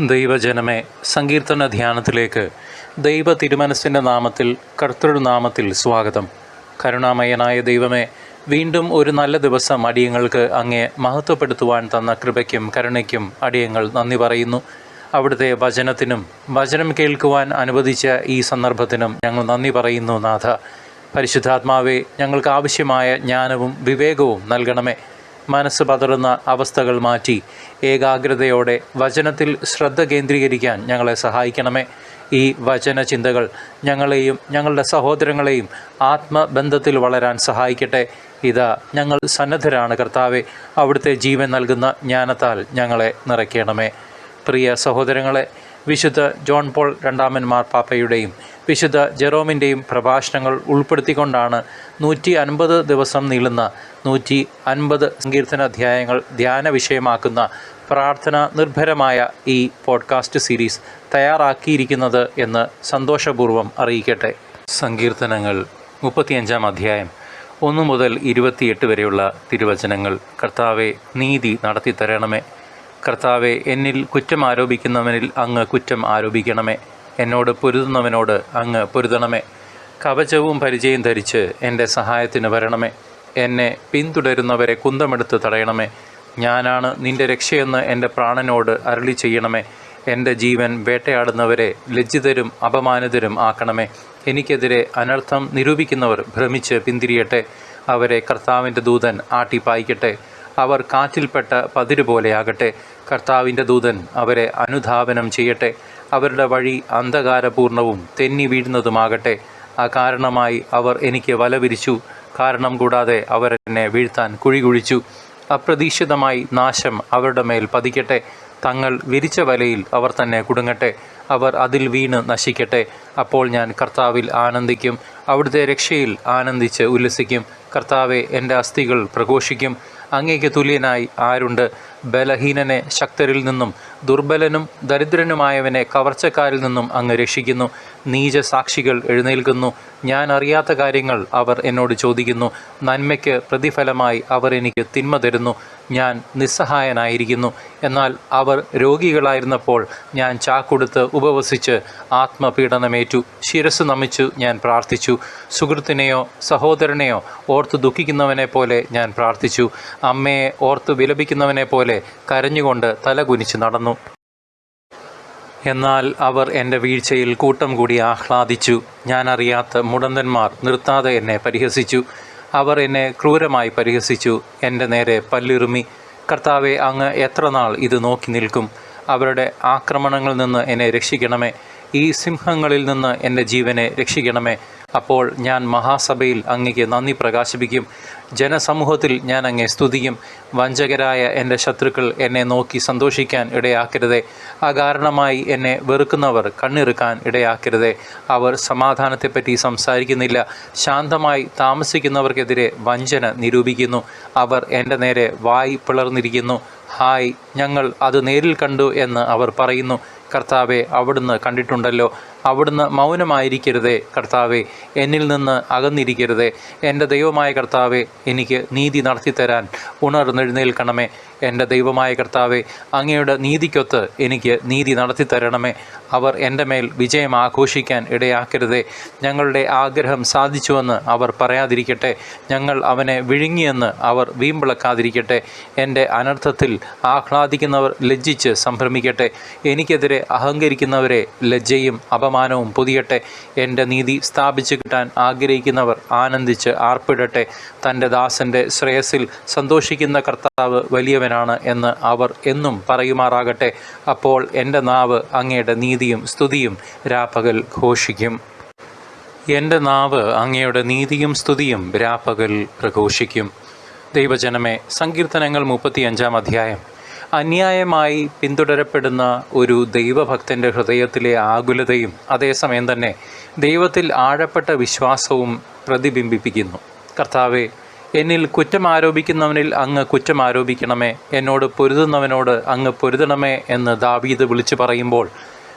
ദൈവജനമേ സങ്കീർത്തന ധ്യാനത്തിലേക്ക് ദൈവ തിരുമനസിന്റെ നാമത്തിൽ കർത്തൃനാമത്തിൽ സ്വാഗതം. കരുണാമയനായ ദൈവമേ വീണ്ടും ഒരു നല്ല ദിവസം അടിയങ്ങൾക്ക് അങ്ങേ മഹത്വപ്പെടുത്തുവാൻ തന്ന കൃപയ്ക്കും കരുണയ്ക്കും അടിയങ്ങൾ നന്ദി പറയുന്നു. അവിടുത്തെ വചനത്തിനും വചനം കേൾക്കുവാൻ അനുവദിച്ച ഈ സന്ദർഭത്തിനും ഞങ്ങൾ നന്ദി പറയുന്നു നാഥ. പരിശുദ്ധാത്മാവേ ഞങ്ങൾക്ക് ആവശ്യമായ ജ്ഞാനവും വിവേകവും നൽകണമേ. മനസ്സ് പതറുന്ന അവസ്ഥകൾ മാറ്റി ഏകാഗ്രതയോടെ വചനത്തിൽ ശ്രദ്ധ കേന്ദ്രീകരിക്കാൻ ഞങ്ങളെ സഹായിക്കണമേ. ഈ വചന ചിന്തകൾ ഞങ്ങളെയും ഞങ്ങളുടെ സഹോദരങ്ങളെയും ആത്മബന്ധത്തിൽ വളരാൻ സഹായിക്കട്ടെ. ഇതാ ഞങ്ങൾ സന്നദ്ധരാണ് കർത്താവെ. അവിടുത്തെ ജീവൻ നൽകുന്ന ജ്ഞാനത്താൽ ഞങ്ങളെ നിറയ്ക്കണമേ. പ്രിയ സഹോദരങ്ങളെ വിശുദ്ധ ജോൺ പോൾ രണ്ടാമൻ മാർപ്പാപ്പയുടെയും വിശുദ്ധ ജെറോമിന്റെയും പ്രഭാഷണങ്ങൾ ഉൾപ്പെടുത്തിക്കൊണ്ടാണ് നൂറ്റി അൻപത് ദിവസം നീളുന്ന നൂറ്റി അൻപത് സങ്കീർത്തന അധ്യായങ്ങൾ ധ്യാന വിഷയമാക്കുന്ന പ്രാർത്ഥന നിർഭരമായ ഈ പോഡ്കാസ്റ്റ് സീരീസ് തയ്യാറാക്കിയിരിക്കുന്നത് എന്ന് സന്തോഷപൂർവം അറിയിക്കട്ടെ. സങ്കീർത്തനങ്ങൾ മുപ്പത്തിയഞ്ചാം അധ്യായം. ഒന്ന് മുതൽ ഇരുപത്തിയെട്ട് വരെയുള്ള തിരുവചനങ്ങൾ കർത്താവെ നീതി നടത്തി തരണമേ കർത്താവെ എന്നിൽ കുറ്റം ആരോപിക്കുന്നവനിൽ അങ്ങ് കുറ്റം ആരോപിക്കണമേ. എന്നോട് പൊരുതുന്നവനോട് അങ്ങ് പൊരുതണമേ. കവചവും പരിചയം ധരിച്ച് എന്റെ സഹായത്തിന് വരണമേ. എന്നെ പിന്തുടരുന്നവരെ കുന്തമെടുത്ത് തടയണമേ. ഞാനാണ് നിന്റെ രക്ഷയെന്ന് എന്റെ പ്രാണനോട് അരളി ചെയ്യണമേ. എന്റെ ജീവൻ വേട്ടയാടുന്നവരെ ലജ്ജിതരും അപമാനിതരും ആക്കണമേ. എനിക്കെതിരെ അനർത്ഥം നിരൂപിക്കുന്നവർ ഭ്രമിച്ച് പിന്തിരിയട്ടെ. അവരെ കർത്താവിന്റെ ദൂതൻ ആട്ടിപ്പായിക്കട്ടെ. അവർ കാറ്റിൽപ്പെട്ട പതിരുപോലെയാകട്ടെ കർത്താവിന്റെ ദൂതൻ അവരെ അനുധാവനം ചെയ്യട്ടെ. അവരുടെ വഴി അന്ധകാരപൂർണവും തെന്നി വീഴുന്നതുമാകട്ടെ. ആ കാരണമായി അവർ എനിക്ക് വല വിരിച്ചു കാരണം കൂടാതെ അവരെന്നെ വീഴ്ത്താൻ കുഴികുഴിച്ചു. അപ്രതീക്ഷിതമായി നാശം അവരുടെ മേൽ പതിക്കട്ടെ. തങ്ങൾ വിരിച്ച വലയിൽ അവർ തന്നെ കുടുങ്ങട്ടെ. അവർ അതിൽ വീണ് നശിക്കട്ടെ. അപ്പോൾ ഞാൻ കർത്താവിൽ ആനന്ദിക്കും. അവിടുത്തെ രക്ഷയിൽ ആനന്ദിച്ച് ഉല്ലസിക്കും. കർത്താവെ എന്റെ അസ്ഥികൾ പ്രഘോഷിക്കും. അങ്ങേക്ക് തുല്യനായി ആരുണ്ട്? ബലഹീനനെ ശക്തരിൽ നിന്നും ദുർബലനും ദരിദ്രനുമായവനെ കവർച്ചക്കാരിൽ നിന്നും അങ്ങ് രക്ഷിക്കുന്നു. നീച സാക്ഷികൾ എഴുന്നേൽക്കുന്നു. ഞാൻ അറിയാത്ത കാര്യങ്ങൾ അവർ എന്നോട് ചോദിക്കുന്നു. നന്മയ്ക്ക് പ്രതിഫലമായി അവർ എനിക്ക് തിന്മ തരുന്നു. ഞാൻ നിസ്സഹായനായിരിക്കുന്നു. എന്നാൽ അവർ രോഗികളായിരുന്നപ്പോൾ ഞാൻ ചാക്കൊടുത്ത് ഉപവസിച്ച് ആത്മപീഡനമേറ്റു. ശിരസ് നമിച്ചു ഞാൻ പ്രാർത്ഥിച്ചു. സുഹൃത്തിനെയോ സഹോദരനെയോ ഓർത്ത് ദുഃഖിക്കുന്നവനെ പോലെ ഞാൻ പ്രാർത്ഥിച്ചു. അമ്മയെ ഓർത്ത് വിലപിക്കുന്നവനെ പോലെ കരഞ്ഞുകൊണ്ട് തല കുനിച്ച് നടന്നു. എന്നാൽ അവർ എന്റെ വീഴ്ചയിൽ കൂട്ടം കൂടി ആഹ്ലാദിച്ചു. ഞാനറിയാത്ത മുടന്തന്മാർ നിർത്താതെ എന്നെ പരിഹസിച്ചു. അവർ എന്നെ ക്രൂരമായി പരിഹസിച്ചു. എന്റെ നേരെ പല്ലിറുമി. കർത്താവെ അങ്ങ് എത്ര നാൾ ഇത് നോക്കി നിൽക്കും? അവരുടെ ആക്രമണങ്ങളിൽ നിന്ന് എന്നെ രക്ഷിക്കണമേ. ഈ സിംഹങ്ങളിൽ നിന്ന് എന്റെ ജീവനെ രക്ഷിക്കണമേ. അപ്പോൾ ഞാൻ മഹാസഭയിൽ അങ്ങയ്ക്ക് നന്ദി പ്രകാശിപ്പിക്കും. ജനസമൂഹത്തിൽ ഞാൻ അങ്ങേ സ്തുതിക്കും. വഞ്ചകരായ എന്റെ ശത്രുക്കൾ എന്നെ നോക്കി സന്തോഷിക്കാൻ ഇടയാക്കരുതേ. അകാരണമായി എന്നെ വെറുക്കുന്നവർ കണ്ണിറുക്കാൻ ഇടയാക്കരുതേ. അവർ സമാധാനത്തെപ്പറ്റി സംസാരിക്കുന്നില്ല. ശാന്തമായി താമസിക്കുന്നവർക്കെതിരെ വഞ്ചന നിരൂപിക്കുന്നു. അവർ എന്റെ നേരെ വായി പിളർന്നിരിക്കുന്നു. ഹായ് ഞങ്ങൾ അത് നേരിൽ കണ്ടു എന്ന് അവർ പറയുന്നു. കർത്താവെ അവിടുന്ന് കണ്ടിട്ടുണ്ടല്ലോ. അവിടുന്ന് മൗനമായിരിക്കരുതേ കർത്താവെ എന്നിൽ നിന്ന് അകന്നിരിക്കരുതേ. എന്റെ ദൈവമായ കർത്താവെ എനിക്ക് നീതി നടത്തിത്തരാൻ ഉണർന്നെഴുന്നേൽക്കണമേ. എന്റെ ദൈവമായ കർത്താവെ അങ്ങയുടെ നീതിക്കൊത്ത് എനിക്ക് നീതി നടത്തി തരണമേ. അവർ എന്റെ മേൽ വിജയം ആഘോഷിക്കാൻ ഇടയാക്കരുതേ. ഞങ്ങളുടെ ആഗ്രഹം സാധിച്ചുവെന്ന് അവർ പറയാതിരിക്കട്ടെ. ഞങ്ങൾ അവനെ വിഴുങ്ങിയെന്ന് അവർ വീമ്പിളക്കാതിരിക്കട്ടെ. എന്റെ അനർത്ഥത്തിൽ ആഹ്ലാദിക്കുന്നവർ ലജ്ജിച്ച് സംഭ്രമിക്കട്ടെ. എനിക്കെതിരെ അഹങ്കരിക്കുന്നവരെ ലജ്ജയും അപമാനവും പൊതിയട്ടെ. എന്റെ നീതി സ്ഥാപിച്ചു കിട്ടാൻ ആഗ്രഹിക്കുന്നവർ ആനന്ദിച്ച് ആർപ്പിടട്ടെ. തന്റെ ദാസന്റെ ശ്രേയസിൽ സന്തോഷിക്കുന്ന കർത്താവ് വലിയവനാണ് എന്ന് അവർ എന്നും പറയുമാറാകട്ടെ. അപ്പോൾ എന്റെ നാവ് അങ്ങയുടെ നീതിയും സ്തുതിയും രാപ്പകൽ ഘോഷിക്കും. എന്റെ നാവ് അങ്ങയുടെ നീതിയും സ്തുതിയും രാപ്പകൽ പ്രഘോഷിക്കും ദൈവജനമേ സങ്കീർത്തനങ്ങൾ മുപ്പത്തിയഞ്ചാം അധ്യായം. അന്യായമായി പിന്തുടരപ്പെടുന്ന ഒരു ദൈവഭക്തന്റെ ഹൃദയത്തിലെ ആകുലതയും അതേസമയം തന്നെ ദൈവത്തിൽ ആഴപ്പെട്ട വിശ്വാസവും പ്രതിബിംബിപ്പിക്കുന്നു. കർത്താവെ എന്നിൽ കുറ്റം ആരോപിക്കുന്നവനിൽ അങ്ങ് കുറ്റം ആരോപിക്കണമേ. എന്നോട് പൊരുതുന്നവനോട് അങ്ങ് പൊരുതണമേ എന്ന് ദാവീദ് വിളിച്ചു പറയുമ്പോൾ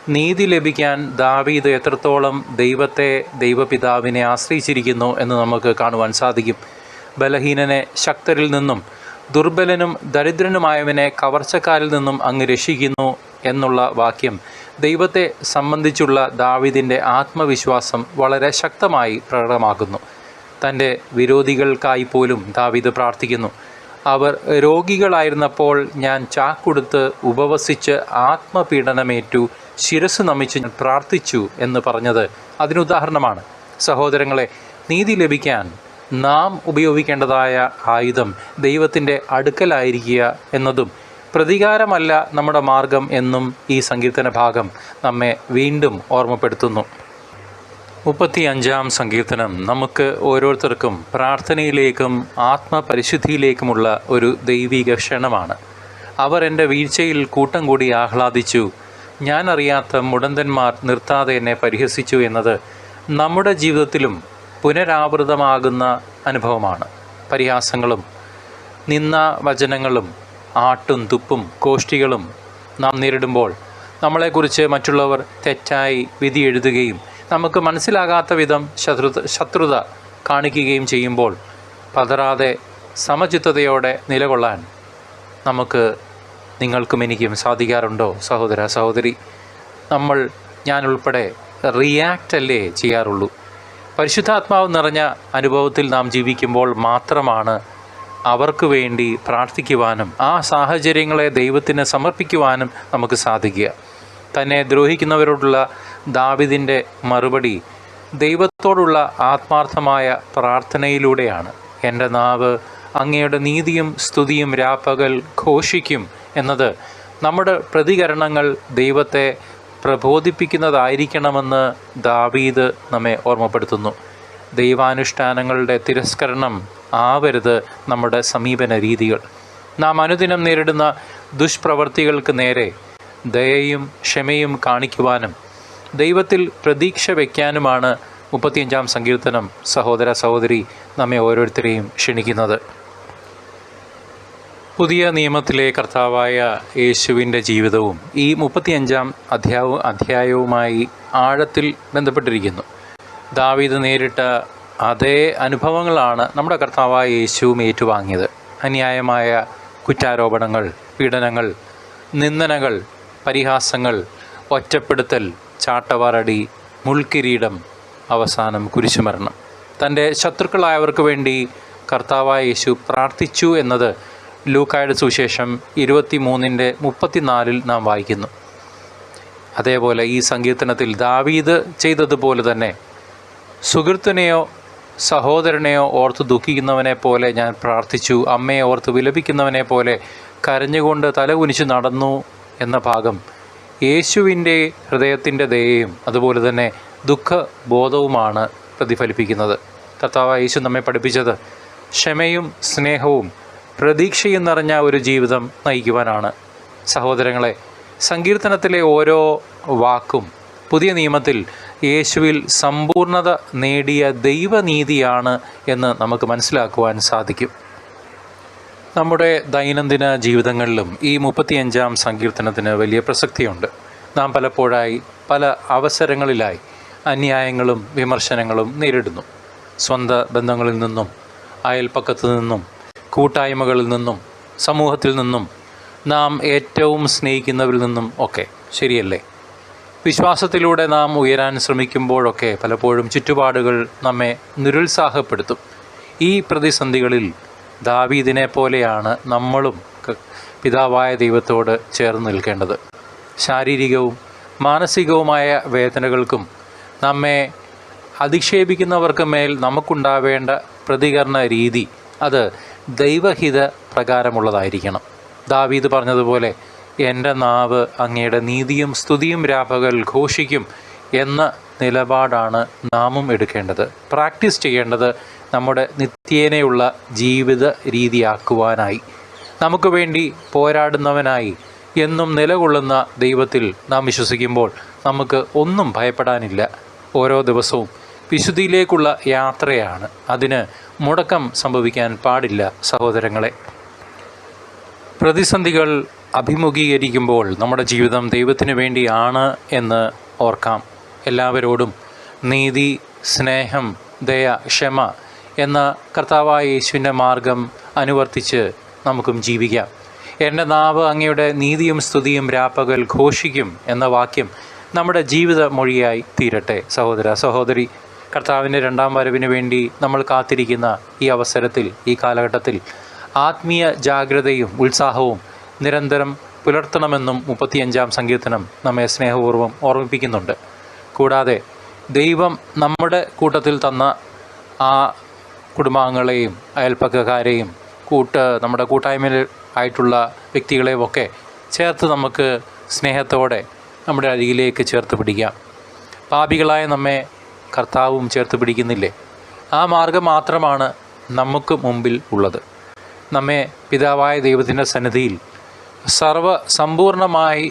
നീതി ലഭിക്കാൻ ദാവീദ് എത്രത്തോളം ദൈവത്തെ ദൈവപിതാവിനെ ആശ്രയിച്ചിരിക്കുന്നു എന്ന് നമുക്ക് കാണുവാൻ സാധിക്കും. ബലഹീനനെ ശക്തരിൽ നിന്നും ദുർബലനും ദരിദ്രനുമായവനെ കവർച്ചക്കാരിൽ നിന്നും അങ്ങ് രക്ഷിക്കുന്നു എന്നുള്ള വാക്യം ദൈവത്തെ സംബന്ധിച്ചുള്ള ദാവിദിന്റെ ആത്മവിശ്വാസം വളരെ ശക്തമായി പ്രകടമാക്കുന്നു തന്റെ വിരോധികൾക്കായി പോലും ദാവിദ് പ്രാർത്ഥിക്കുന്നു. അവർ രോഗികളായിരുന്നപ്പോൾ ഞാൻ ചാക്കൊടുത്ത് ഉപവസിച്ച് ആത്മപീഡനമേറ്റു ശിരസ് നമിച്ച് പ്രാർത്ഥിച്ചു എന്ന് പറഞ്ഞത് അതിനുദാഹരണമാണ്. സഹോദരങ്ങളെ നീതി ലഭിക്കാൻ നാം ഉപയോഗിക്കേണ്ടതായ ആയുധം ദൈവത്തിന്റെ അടുക്കലായിരിക്കുക എന്നതും പ്രതികാരമല്ല നമ്മുടെ മാർഗം എന്നും ഈ സങ്കീർത്തന ഭാഗം നമ്മെ വീണ്ടും ഓർമ്മപ്പെടുത്തുന്നു. മുപ്പത്തി അഞ്ചാം സങ്കീർത്തനം. നമുക്ക് ഓരോരുത്തർക്കും പ്രാർത്ഥനയിലേക്കും ആത്മപരിശുദ്ധിയിലേക്കുമുള്ള ഒരു ദൈവിക ക്ഷണമാണ്. അവർ എന്റെ വീഴ്ചയിൽ കൂട്ടം കൂടി ആഹ്ലാദിച്ചു. ഞാൻ അറിയാത്ത മുടന്തന്മാർ നിർത്താതെ എന്നെ പരിഹസിച്ചു എന്നത് നമ്മുടെ ജീവിതത്തിലും പുനരാവൃതമാകുന്ന അനുഭവമാണ്. പരിഹാസങ്ങളും നിന്ന വചനങ്ങളും ആട്ടും തുപ്പും കോഷ്ടികളും നാം നേരിടുമ്പോൾ നമ്മളെക്കുറിച്ച് മറ്റുള്ളവർ തെറ്റായി വിധി എഴുതുകയും നമുക്ക് മനസ്സിലാകാത്ത വിധം ശത്രുത ശത്രുത കാണിക്കുകയും ചെയ്യുമ്പോൾ പതറാതെ സമചിത്തതയോടെ നിലകൊള്ളാൻ നമുക്ക് നിങ്ങൾക്കും എനിക്കും സാധിക്കാറുണ്ടോ സഹോദര സഹോദരി? നമ്മൾ ഞാൻ ഉൾപ്പെടെ റിയാക്റ്റ് അല്ലേ ചെയ്യാറുള്ളൂ? പരിശുദ്ധാത്മാവ് നിറഞ്ഞ അനുഭവത്തിൽ നാം ജീവിക്കുമ്പോൾ മാത്രമാണ് അവർക്ക് വേണ്ടി പ്രാർത്ഥിക്കുവാനും ആ സാഹചര്യങ്ങളെ ദൈവത്തിന് സമർപ്പിക്കുവാനും നമുക്ക് സാധിക്കുക. തന്നെ ദ്രോഹിക്കുന്നവരോടുള്ള ദാവിദിന്റെ മറുപടി ദൈവത്തോടുള്ള ആത്മാർത്ഥമായ പ്രാർത്ഥനയിലൂടെയാണ്. എന്റെ നാവ് അങ്ങയുടെ നീതിയും സ്തുതിയും രാപ്പകൽ ഘോഷിക്കും എന്നത് നമ്മുടെ പ്രതികരണങ്ങൾ ദൈവത്തെ പ്രബോധിപ്പിക്കുന്നതായിരിക്കണമെന്ന് ദാവീദ് നമ്മെ ഓർമ്മപ്പെടുത്തുന്നു. ദൈവാനുഷ്ഠാനങ്ങളുടെ തിരസ്കരണം ആവരുത് നമ്മുടെ സമീപന രീതികൾ നാം അനുദിനം നേരിടുന്ന ദുഷ്പ്രവർത്തികൾക്ക് നേരെ ദയയും ക്ഷമയും കാണിക്കുവാനും ദൈവത്തിൽ പ്രതീക്ഷ വയ്ക്കാനുമാണ് മുപ്പത്തിയഞ്ചാം സങ്കീർത്തനം സഹോദര സഹോദരി നമ്മെ ഓരോരുത്തരെയും ക്ഷണിക്കുന്നത്. പുതിയ നിയമത്തിലെ കർത്താവായ യേശുവിന്റെ ജീവിതവും ഈ മുപ്പത്തിയഞ്ചാം അധ്യായ അധ്യായവുമായി ആഴത്തിൽ ബന്ധപ്പെട്ടിരിക്കുന്നു. ദാവീദ് നേരിട്ട അതേ അനുഭവങ്ങളാണ് നമ്മുടെ കർത്താവായ യേശുവും ഏറ്റുവാങ്ങിയത്. അന്യായമായ കുറ്റാരോപണങ്ങൾ പീഡനങ്ങൾ നിന്ദനകൾ പരിഹാസങ്ങൾ ഒറ്റപ്പെടുത്തൽ ചാട്ടവാറടി മുൾക്കിരീടം അവസാനം കുരിശുമരണം. തന്റെ ശത്രുക്കളായവർക്ക് വേണ്ടി കർത്താവായ യേശു പ്രാർത്ഥിച്ചു എന്നത് ലൂക്കായുടെ സുവിശേഷം ഇരുപത്തി മൂന്നിന്റെ മുപ്പത്തിനാലിൽ നാം വായിക്കുന്നു. അതേപോലെ ഈ സങ്കീർത്തനത്തിൽ ദാവീദ് ചെയ്തതുപോലെ തന്നെ സുഹൃത്തിനെയോ സഹോദരനെയോ ഓർത്ത് ദുഃഖിക്കുന്നവനെ പോലെ ഞാൻ പ്രാർത്ഥിച്ചു. അമ്മയെ ഓർത്ത് വിലപിക്കുന്നവനെ പോലെ കരഞ്ഞുകൊണ്ട് തല കുനിച്ച് നടന്നു. എന്ന ഭാഗം യേശുവിന്റെ ഹൃദയത്തിന്റെ ദയയും അതുപോലെ തന്നെ ദുഃഖബോധവുമാണ് പ്രതിഫലിപ്പിക്കുന്നത്. കർത്താവ് യേശു നമ്മെ പഠിപ്പിച്ചത് ക്ഷമയും സ്നേഹവും പ്രതീക്ഷയും നിറഞ്ഞ ഒരു ജീവിതം നയിക്കുവാനാണ്. സഹോദരങ്ങളെ സങ്കീർത്തനത്തിലെ ഓരോ വാക്കും പുതിയ നിയമത്തിൽ യേശുവിൽ സമ്പൂർണത നേടിയ ദൈവനീതിയാണ് എന്ന് നമുക്ക് മനസ്സിലാക്കുവാൻ സാധിക്കും. നമ്മുടെ ദൈനംദിന ജീവിതങ്ങളിലും ഈ മുപ്പത്തിയഞ്ചാം സങ്കീർത്തനത്തിന് വലിയ പ്രസക്തിയുണ്ട്. നാം പലപ്പോഴായി പല അവസരങ്ങളിലായി അന്യായങ്ങളും വിമർശനങ്ങളും നേരിടുന്നു. സ്വന്ത ബന്ധങ്ങളിൽ നിന്നും അയൽപ്പക്കത്തു നിന്നും കൂട്ടായ്മകളിൽ നിന്നും സമൂഹത്തിൽ നിന്നും നാം ഏറ്റവും സ്നേഹിക്കുന്നവരിൽ നിന്നും ഒക്കെ ശരിയല്ലേ? വിശ്വാസത്തിലൂടെ നാം ഉയരാൻ ശ്രമിക്കുമ്പോഴൊക്കെ പലപ്പോഴും ചുറ്റുപാടുകൾ നമ്മെ നിരുത്സാഹപ്പെടുത്തും. ഈ പ്രതിസന്ധികളിൽ ദാവീദിനെ പോലെയാണ് നമ്മളും പിതാവായ ദൈവത്തോട് ചേർന്ന് നിൽക്കേണ്ടത്. ശാരീരികവും മാനസികവുമായ വേദനകൾക്കും നമ്മെ അധിക്ഷേപിക്കുന്നവർക്ക് മേൽ നമുക്കുണ്ടാവേണ്ട പ്രതികരണ രീതി അത് ദൈവഹിത പ്രകാരമുള്ളതായിരിക്കണം. ദാവീദ് പറഞ്ഞതുപോലെ എന്റെ നാവ് അങ്ങയുടെ നീതിയും സ്തുതിയും രാപകൽ ഘോഷിക്കും എന്ന നിലപാടാണ് നാമും എടുക്കേണ്ടത്. പ്രാക്ടീസ് ചെയ്യേണ്ടത് നമ്മുടെ നിത്യേനയുള്ള ജീവിത രീതിയാക്കുവാനായി. നമുക്ക് വേണ്ടി പോരാടുന്നവനായി എന്നും നിലകൊള്ളുന്ന ദൈവത്തിൽ നാം വിശ്വസിക്കുമ്പോൾ നമുക്ക് ഒന്നും ഭയപ്പെടാനില്ല. ഓരോ ദിവസവും വിശുദ്ധിയിലേക്കുള്ള യാത്രയാണ്. അതിന് മുടക്കം സംഭവിക്കാൻ പാടില്ല സഹോദരങ്ങളെ. പ്രതിസന്ധികൾ അഭിമുഖീകരിക്കുമ്പോൾ നമ്മുടെ ജീവിതം ദൈവത്തിന് വേണ്ടിയാണ് എന്ന് ഓർക്കാം. എല്ലാവരോടും നീതി സ്നേഹം ദയ ക്ഷമ എന്ന കർത്താവായ യേശുവിന്റെ മാർഗം അനുവർത്തിച്ച് നമുക്കും ജീവിക്കാം. എന്റെ നാവ് അങ്ങയുടെ നീതിയും സ്തുതിയും രാപ്പകൽ ഘോഷിക്കും എന്ന വാക്യം നമ്മുടെ ജീവിത മൊഴിയായി തീരട്ടെ. സഹോദര സഹോദരി കർത്താവിന്റെ രണ്ടാം വരവിന് വേണ്ടി നമ്മൾ കാത്തിരിക്കുന്ന ഈ അവസരത്തിൽ ഈ കാലഘട്ടത്തിൽ ആത്മീയ ജാഗ്രതയും ഉത്സാഹവും നിരന്തരം പുലർത്തണമെന്നും മുപ്പത്തിയഞ്ചാം സങ്കീർത്തനം നമ്മെ സ്നേഹപൂർവം ഓർമ്മിപ്പിക്കുന്നുണ്ട്. കൂടാതെ ദൈവം നമ്മുടെ കൂട്ടത്തിൽ തന്ന ആ കുടുംബാംഗങ്ങളെയും അയൽപ്പക്കക്കാരെയും കൂട്ട് നമ്മുടെ കൂട്ടായ്മയിൽ ആയിട്ടുള്ള വ്യക്തികളെയും ഒക്കെ ചേർത്ത് നമുക്ക് സ്നേഹത്തോടെ നമ്മുടെ അരികിലേക്ക് ചേർത്ത് പിടിക്കാം. പാപികളായ നമ്മെ കർത്താവും ചേർത്ത് പിടിക്കുന്നില്ലേ? ആ മാർഗം മാത്രമാണ് നമുക്ക് മുമ്പിൽ ഉള്ളത്. നമ്മെ പിതാവായ ദൈവത്തിന്റെ സന്നിധിയിൽ സർവ സമ്പൂർണമായി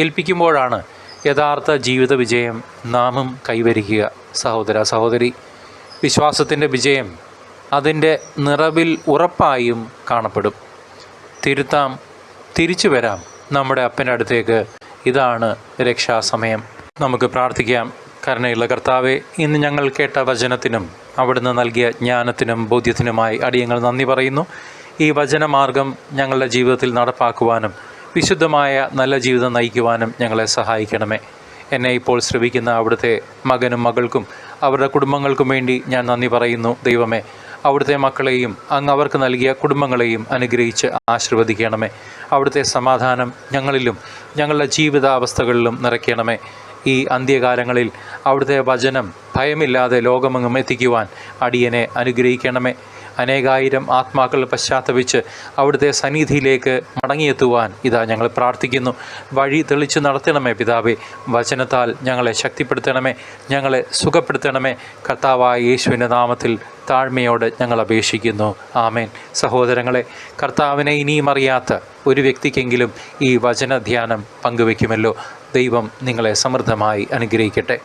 ഏൽപ്പിക്കുമ്പോഴാണ് യഥാർത്ഥ ജീവിത വിജയം നാമും കൈവരിക്കുക. സഹോദര സഹോദരി വിശ്വാസത്തിന്റെ വിജയം അതിന്റെ നിറവിൽ ഉറപ്പായും കാണപ്പെടും. തിരുത്താം തിരിച്ചു വരാം നമ്മുടെ അപ്പന്റെ അടുത്തേക്ക്. ഇതാണ് രക്ഷാസമയം. നമുക്ക് പ്രാർത്ഥിക്കാം. കരുണയുള്ള കർത്താവെ ഇന്ന് ഞങ്ങൾ കേട്ട വചനത്തിനും അവിടുന്ന് നൽകിയ ജ്ഞാനത്തിനും ബോധ്യത്തിനുമായി അടിയങ്ങൾ നന്ദി പറയുന്നു. ഈ വചനമാർഗം ഞങ്ങളുടെ ജീവിതത്തിൽ നടപ്പാക്കുവാനും വിശുദ്ധമായ നല്ല ജീവിതം നയിക്കുവാനും ഞങ്ങളെ സഹായിക്കണമേ. എന്നെ ഇപ്പോൾ ശ്രമിക്കുന്ന അവിടുത്തെ മകനും മകൾക്കും അവരുടെ കുടുംബങ്ങൾക്കും വേണ്ടി ഞാൻ നന്ദി പറയുന്നു. ദൈവമേ അവിടുത്തെ മക്കളെയും അങ്ങ് അവർക്ക് നൽകിയ കുടുംബങ്ങളെയും അനുഗ്രഹിച്ച് ആശീർവദിക്കണമേ. അവിടുത്തെ സമാധാനം ഞങ്ങളിലും ഞങ്ങളുടെ ജീവിതാവസ്ഥകളിലും നിറയ്ക്കണമേ. ഈ അന്ത്യകാലങ്ങളിൽ അവിടുത്തെ വചനം ഭയമില്ലാതെ ലോകമെങ്ങും എത്തിക്കുവാൻ അടിയനെ അനുഗ്രഹിക്കണമേ. അനേകായിരം ആത്മാക്കൾ പശ്ചാത്തപിച്ച് അവിടുത്തെ സന്നിധിയിലേക്ക് മടങ്ങിയെത്തുവാൻ ഇതാ ഞങ്ങൾ പ്രാർത്ഥിക്കുന്നു. വഴി തെളിച്ച് നടത്തണമേ പിതാവേ. വചനത്താൽ ഞങ്ങളെ ശക്തിപ്പെടുത്തണമേ. ഞങ്ങളെ സുഖപ്പെടുത്തണമേ. കർത്താവായ യേശുവിന്റെ നാമത്തിൽ താഴ്മയോട് ഞങ്ങൾ അപേക്ഷിക്കുന്നു. ആമേൻ. സഹോദരങ്ങളെ കർത്താവിനെ ഇനിയും അറിയാത്ത ഒരു വ്യക്തിക്കെങ്കിലും ഈ വചനധ്യാനം പങ്കുവെക്കുമല്ലോ ദൈവം നിങ്ങളെ സമൃദ്ധമായി അനുഗ്രഹിക്കട്ടെ.